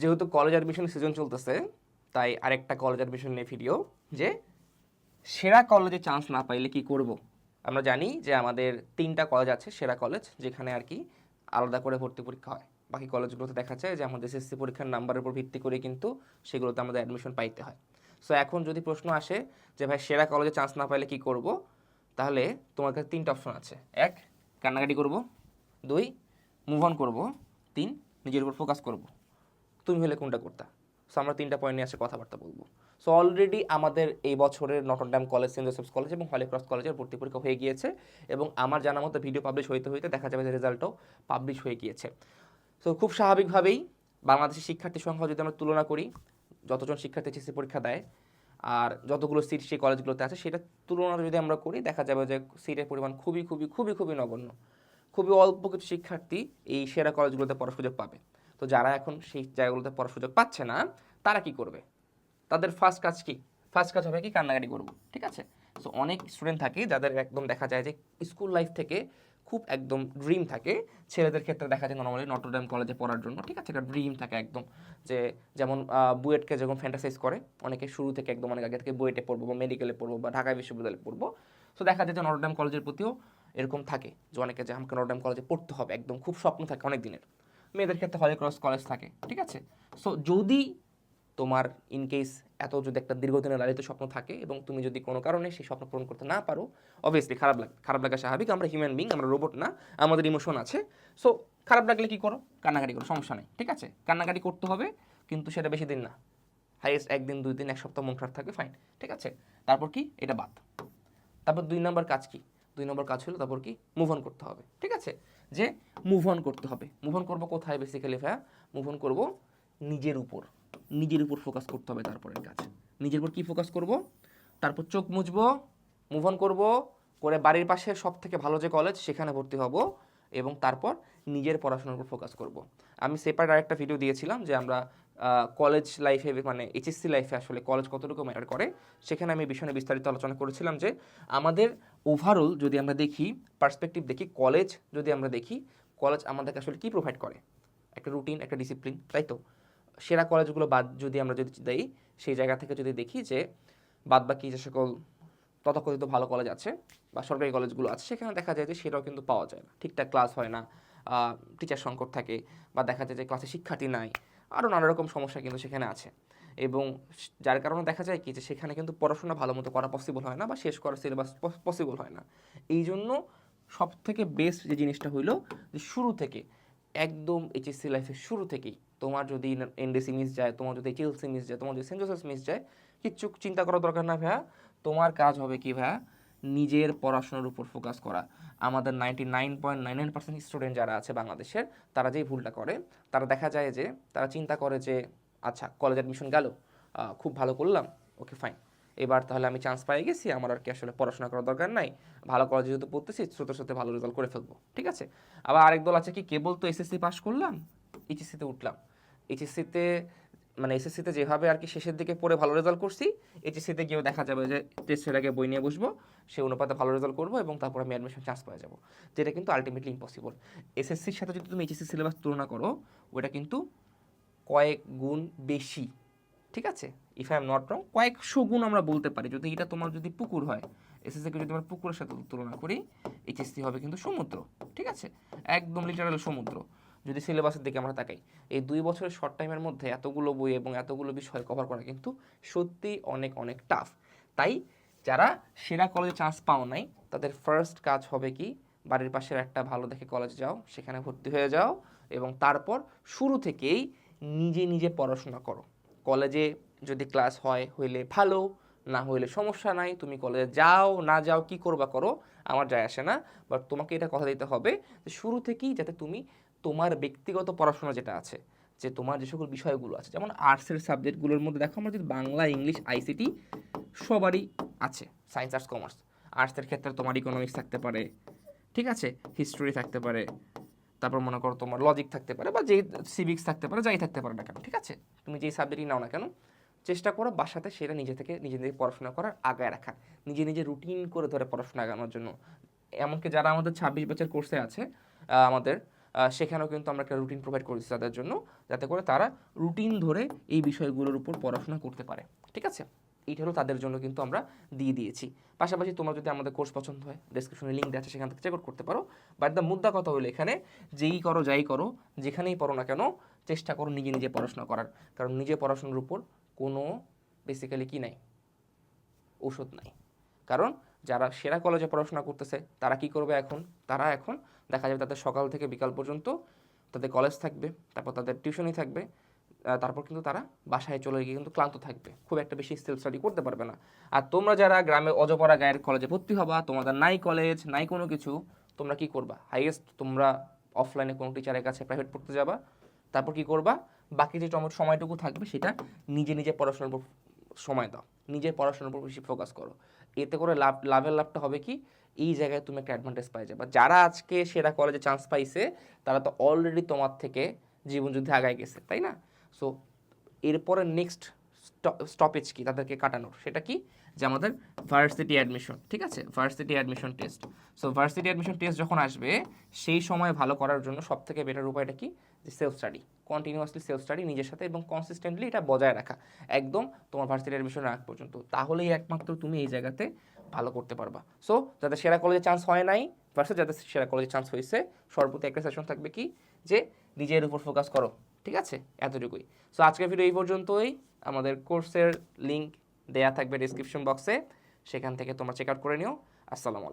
যেহেতু college admission season চলতেছে, তাই আরেকটা কলেজ অ্যাডমিশন নিয়ে ভিডিও যে সেরা কলেজে চান্স না পাইলে কি করব? আমরা জানি যে আমাদের তিনটা কলেজ আছে, সেরা কলেজ যেখানে আর কি আলাদা করে ভর্তি পরীক্ষা হয়। বাকি কলেজগুলোতে দেখা যায় যে আমাদের এসএসসি পরীক্ষার নাম্বারের উপর ভিত্তি করে কিন্তু সেগুলোতে আমাদের অ্যাডমিশন পাইতে হয়। সো এখন যদি প্রশ্ন আসে যে ভাই সেরা কলেজে চান্স না পাইলে কি করব? তাহলে তোমার কাছে তিনটা অপশন আছে। এক, কান্নাকাটি করব। দুই মুভ অন করব। তিন, নিজের উপর ফোকাস করব। তুমি হলে কোনটা করতা? সো আমরা তিনটা পয়েন্ট নিয়ে আসে কথাবার্তা বলব। সো অলরেডি আমাদের এই বছরের Notre Dame college saint Joseph's college এবং হলিক্রস কলেজের ভর্তি পরীক্ষা হয়ে গিয়েছে এবং আমার জানা মতো ভিডিও পাবলিশ হইতে হইতে দেখা যাবে যে রেজাল্টও পাবলিশ হয়ে গিয়েছে। সো খুব স্বাভাবিকভাবেই বাংলাদেশের শিক্ষার্থীর সংখ্যা যদি আমরা তুলনা করি, যতজন শিক্ষার্থী এসএসসি পরীক্ষা দেয় আর যতগুলো সিট সেই কলেজগুলোতে আছে, সেটা তুলনা যদি আমরা করি, দেখা যাবে যে সিটের পরিমাণ খুবই খুবই খুবই খুবই নগণ্য। খুবই অল্প কিছু শিক্ষার্থী এই সেরা কলেজগুলোতে পড়ার সুযোগ পাবে। তো যারা এখন সেই জায়গাগুলোতে পড়ার সুযোগ পাচ্ছে না, তারা কি করবে? তাদের ফার্স্ট কাজ কি? ফার্স্ট কাজ হবে কি? কান্নাকাটি করব, ঠিক আছে? সো অনেক স্টুডেন্ট থাকে যাদের একদম দেখা যায় যে স্কুল লাইফ থেকে খুব একদম ড্রিম থাকে। ছেলেদের ক্ষেত্রে দেখা যায় নর্মালি নটরডেম কলেজে পড়ার জন্য, ঠিক আছে? একটা ড্রিম থাকে একদম যে যেমন বুয়েটকে যখন ফ্যান্টাসাইজ করে, অনেকে শুরু থেকে একদম অনেক আগে থেকে বুয়েটে পড়ব বা মেডিকেলে পড়ব বা ঢাকা বিশ্ববিদ্যালয়ে পড়ব। সো দেখা যায় যে নটরডেম কলেজের প্রতিও এরকম থাকে যে অনেকে যে আমাকে নটরডেম কলেজে পড়তে হবে, একদম খুব স্বপ্ন থাকে অনেক দিনের মেয়েদের ক্ষেত্রে হলি ক্রস কলেজ থাকে, ঠিক আছে? সো যদি তোমার ইন কেস এত যদি একটা দীর্ঘদিনের লালিত স্বপ্ন থাকে এবং তুমি যদি কোনো কারণে সেই স্বপ্ন পূরণ করতে না পারো অবভিয়াসলি খারাপ লাগে, খারাপ লাগা স্বাভাবিক, আমরা হিউম্যান বিং আমরা রোবট না, আমাদের ইমোশন আছে। সো খারাপ লাগলে কি করো? কান্নাকাটি করো, সমস্যা নেই, ঠিক আছে? কান্নাকাটি করতে হবে, কিন্তু সেটা বেশি দিন না। হাইয়েস্ট একদিন, দুই দিন, এক সপ্তাহ মন খারাপ থাকবে ফাইন ঠিক আছে? তারপর কি? এটা বাদ। তারপর দুই নম্বর কাজ কি? দুই নম্বর কাজ হলো তারপর কি? মুভ অন করতে হবে, ঠিক আছে? যে মুভ অন করতে হবে। মুভ অন করব কোথায় বেসিক্যালি ভাইয়া? মুভ অন করব নিজের উপর। নিজের উপর ফোকাস করতে হবে তারপরের কাজ। নিজের উপর কী ফোকাস করব? তারপর চোখ মুছবো মুভ অন করব, করে বাড়ির পাশে সব থেকে ভালো যে কলেজ সেখানে ভর্তি হব এবং তারপর নিজের পড়াশোনার উপর ফোকাস করব। আমি সেপারেট আরেকটা ভিডিও দিয়েছিলাম যে আমরা কলেজ লাইফে মানে এইচএসসি লাইফে আসলে কলেজ কতটুকু ম্যাটার করে, সেখানে আমি বিষয়ে বিস্তারিত আলোচনা করেছিলাম যে আমাদের ওভারঅল যদি আমরা দেখি পার্সপেক্টিভ দেখি কলেজ যদি আমরা দেখি কলেজ আমাদেরকে আসলে কী প্রোভাইড করে? একটা রুটিন একটা ডিসিপ্লিন তাই তো? সেরা কলেজগুলো বাদ যদি আমরা যদি দেই, সেই জায়গা থেকে যদি দেখি যে বাদ বাকি যে সকল তথাকথিত ভালো কলেজ আছে বা সরকারি কলেজগুলো আছে, সেখানে দেখা যায় যে সেটাও কিন্তু পাওয়া যায় না। ঠিকঠাক ক্লাস হয় না টিচার সংকট থাকে বা দেখা যায় যে ক্লাসে শিক্ষার্থী নাই আরও নানা রকম সমস্যা কিন্তু সেখানে আছে। এবং যার কারণে দেখা যায় কি যে সেখানে কিন্তু পড়াশোনা ভালো মতো করা পসিবল হয় না বা শেষ করা সিলেবাস পসিবল হয় না। এই জন্য সব থেকে বেস্ট যে জিনিসটা হইল যে শুরু থেকে, একদম এইচএসসি লাইফের শুরু থেকেই তোমার যদি এনডিসি মিস যায়, তোমার যদি এইচএলসি মিস যায়, তোমার যদি সেন্ট জোসেফ মিস যায়, কিচ্ছু চিন্তা করার দরকার না ভাইয়া। তোমার কাজ হবে কি ভাইয়া? নিজের পড়াশোনার উপর ফোকাস করা। আমাদের ninety nine point nine nine percent student যারা আছে বাংলাদেশের, তারা যেই ভুলটা করে, তারা দেখা যায় যে, তারা চিন্তা করে যে আচ্ছা কলেজ অ্যাডমিশন গেল খুব ভালো করলাম ওকে ফাইন এবার তাহলে আমি চান্স পাই গেছি, আমার আর কি আসলে পড়াশোনা করার দরকার নাই, ভালো কলেজে যেহেতু পড়তেছি, স্রোতের সাথে ভালো রেজাল্ট করে ফেলব, ঠিক আছে? আবার আরেক দল আছে কি, কেবল তো এসএসসি পাস করলাম এইচএসসিতে উঠলাম। এইচএসসিতে মানে এসএসসিতে যেভাবে আর কি শেষের দিকে পড়ে ভালো রেজাল্ট করছি এইচএসসিতে গিয়েও দেখা যাবে যে টেস্টের আগে বই নিয়ে বসবো সেই অনুপাতে ভালো রেজাল্ট করব এবং তারপর আমি অ্যাডমিশন চান্স পেয়ে যাব। যেটা কিন্তু আলটিমেটলি ইম্পসিবল এসএসসির সাথে যদি তুমি এইচএসসি সিলেবাস তুলনা করো, ওটা কিন্তু কয়েক গুণ বেশি, ঠিক আছে? If I am not wrong কয়েকশো গুণ আমরা বলতে পারি। যদি এটা তোমার যদি পুকুর হয় এসএসসিকে যদি আমরা পুকুরের সাথে তুলনা করি এইচএসসি হবে কিন্তু সমুদ্র, ঠিক আছে? একদম লিটারাল সমুদ্র। যদি সিলেবাসের দিকে আমরা তাকাই, এই দুই বছরের শর্ট টাইমের মধ্যে এতগুলো বই এবং এতগুলো বিষয় কভার করা কিন্তু সত্যি অনেক অনেক টাফ তাই যারা সেরা কলেজে চান্স পাও নাই, তাদের ফার্স্ট কাজ হবে কি, বাড়ির পাশের একটা ভালো দেখে কলেজ যাও, সেখানে ভর্তি হয়ে যাও এবং তারপর শুরু থেকেই নিজে নিজে পড়াশোনা করো। কলেজে যদি ক্লাস হয়, হইলে ভালো, না হইলে সমস্যা নাই, তুমি কলেজে যাও, না যাও, কি করবা করো, আমার যায় আসে না। বাট তোমাকে এটা কথা দিতে হবে যে শুরু থেকেই যাতে তুমি তোমার ব্যক্তিগত পড়াশোনা যেটা আছে, যে তোমার যে সকল বিষয়গুলো আছে, যেমন আর্টসের সাবজেক্টগুলোর মধ্যে দেখো আমরা যদি বাংলা, ইংলিশ আইসিটি সবারই আছে সায়েন্স আর্টস কমার্স আর্টসের ক্ষেত্রে তোমার ইকোনমিক্স থাকতে পারে, ঠিক আছে? হিস্টোরি থাকতে পারে, তারপর মনে করো তোমার লজিক থাকতে পারে, বা যেই সিভিক্স থাকতে পারে, যাই থাকতে পারে না কেন, ঠিক আছে? তুমি যেই সাবজেক্টই নাও না কেন, চেষ্টা করো বাসাতে সেটা নিজে থেকে, নিজে নিজে পড়াশোনা করার আগায় রাখার নিজে নিজে রুটিন করে ধরে পড়াশোনা আগানোর জন্য। এমনকি যারা আমাদের ছাব্বিশ বছর কোর্সে আছে আমাদের সেখানেও কিন্তু আমরা একটা রুটিন প্রোভাইড করেছি তাদের জন্য, যাতে করে তারা রুটিন ধরে এই বিষয়গুলোর উপর পড়াশোনা করতে পারে। ঠিক আছে? এইটা হলো তাদের জন্য কিন্তু আমরা দিয়ে দিয়েছি। পাশাপাশি তোমার যদি আমাদের কোর্স পছন্দ হয় ডিসক্রিপশনে লিঙ্ক দেওয়া আছে, সেখান থেকে চেক আউট করতে পারো। বাট দ্য মুদ্রা কথা হলো এখানে, যেই করো, যাই করো, যেখানেই পড়ো না কেন, চেষ্টা করো নিজে নিজে পড়াশোনা করার। কারণ নিজে পড়াশোনার উপর কোনো বেসিক্যালি কি নাই? ওষুধ নাই। কারণ যারা সেরা কলেজে পড়াশোনা করতেছে, তারা কি করবে এখন? তারা এখন দেখা যাবে তাদের সকাল থেকে বিকাল পর্যন্ত তাদের কলেজ থাকবে, তারপর তাদের টিউশনই থাকবে তারপর কিন্তু তারা বাসায় চলে গিয়ে কিন্তু ক্লান্ত থাকবে। খুব একটা বেশি সেলফ স্টাডি করতে পারবে না। আর তোমরা যারা গ্রামে অজপরা গায়ের কলেজে ভর্তি হবা, তোমাদের নাই কলেজ নাই কোনো কিছু, তোমরা কি করবা? হাইয়েস্ট তোমরা অফলাইনে কোনো টিচারের কাছে প্রাইভেট পড়তে যাবা, তারপর কি করবা? বাকি যে সময়টুকু থাকবে, সেটা নিজে নিজে পড়াশোনার উপর সময় দাও। নিজের পড়াশোনার উপর বেশি ফোকাস করো। এতে করে লাভ, লাভের লাভটা হবে কি? এই জায়গায় তুমি একটা অ্যাডভান্টেজ পাই যাবে। যারা আজকে সেরা কলেজে চান্স পাইছে, তারা তো অলরেডি তোমার থেকে জীবনযুদ্ধে আগায় গেছে, তাই না? সো এরপরে নেক্সট স্টপেজ কি তাদেরকে কাটানোর? সেটা কি? যে আমাদের ভার্সিটি অ্যাডমিশন ঠিক আছে? Varsity admission test so varsity admission test যখন আসবে, সেই সময় ভালো করার জন্য সব থেকে বেটার উপায়টা কি? Self study continuously self study নিজের সাথে এবং কনসিস্টেন্টলি এটা বজায় রাখা। একদম তোমার ভার্সিটি অ্যাডমিশন আগ পর্যন্ত। তাহলেই একমাত্র তুমি এই জায়গাতে ভালো করতে পারবা। সো যাদের সেরা কলেজে চান্স হয় নাই ভার্সেস যাদের সেরা কলেজে চান্স হয়েছে সর্বপ্রতি একটা সেশন থাকবে কি? যে নিজের উপর ফোকাস করো, ঠিক আছে? এতটুকুই। সো আজকের ভিডিও এই পর্যন্তই। আমাদের কোর্সের লিঙ্ক দেয়া থাকবে ডিসক্রিপশন বক্সে সেখান থেকে তোমরা চেক আউট করে নিও। আসসালামু আলাইকুম।